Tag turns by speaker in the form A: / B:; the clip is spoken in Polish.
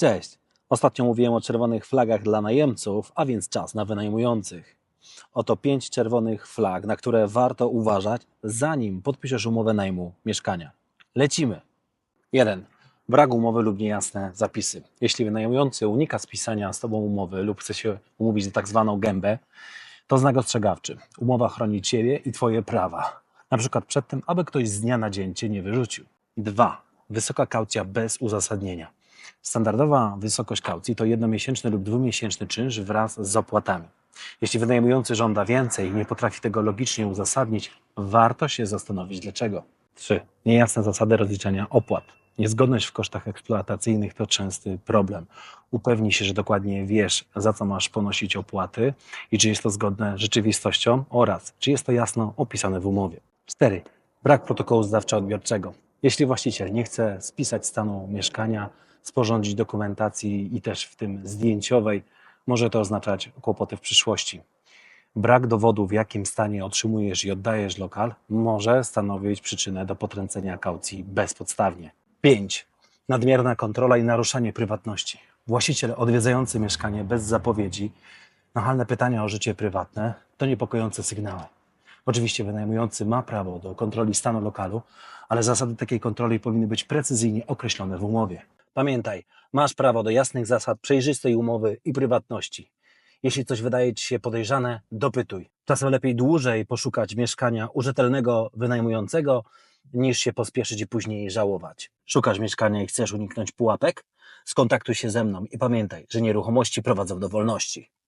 A: Cześć. Ostatnio mówiłem o czerwonych flagach dla najemców, a więc czas na wynajmujących. Oto pięć czerwonych flag, na które warto uważać, zanim podpiszesz umowę najmu mieszkania. Lecimy. 1. Brak umowy lub niejasne zapisy. Jeśli wynajmujący unika spisania z Tobą umowy lub chce się umówić na tak zwaną gębę, to znak ostrzegawczy. Umowa chroni Ciebie i Twoje prawa. Na przykład przed tym, aby ktoś z dnia na dzień Cię nie wyrzucił. 2. Wysoka kaucja bez uzasadnienia. Standardowa wysokość kaucji to jednomiesięczny lub dwumiesięczny czynsz wraz z opłatami. Jeśli wynajmujący żąda więcej i nie potrafi tego logicznie uzasadnić, warto się zastanowić dlaczego. 3. Niejasne zasady rozliczania opłat. Niezgodność w kosztach eksploatacyjnych to częsty problem. Upewnij się, że dokładnie wiesz, za co masz ponosić opłaty i czy jest to zgodne z rzeczywistością oraz czy jest to jasno opisane w umowie. 4. Brak protokołu zdawczo-odbiorczego. Jeśli właściciel nie chce spisać stanu mieszkania, sporządzić dokumentacji i też w tym zdjęciowej, może to oznaczać kłopoty w przyszłości. Brak dowodu, w jakim stanie otrzymujesz i oddajesz lokal, może stanowić przyczynę do potrącenia kaucji bezpodstawnie. 5. Nadmierna kontrola i naruszanie prywatności. Właściciel odwiedzający mieszkanie bez zapowiedzi, nachalne pytania o życie prywatne to niepokojące sygnały. Oczywiście wynajmujący ma prawo do kontroli stanu lokalu, ale zasady takiej kontroli powinny być precyzyjnie określone w umowie. Pamiętaj, masz prawo do jasnych zasad, przejrzystej umowy i prywatności. Jeśli coś wydaje Ci się podejrzane, dopytuj. Czasem lepiej dłużej poszukać mieszkania u rzetelnego wynajmującego, niż się pospieszyć i później żałować. Szukasz mieszkania i chcesz uniknąć pułapek? Skontaktuj się ze mną i pamiętaj, że nieruchomości prowadzą do wolności.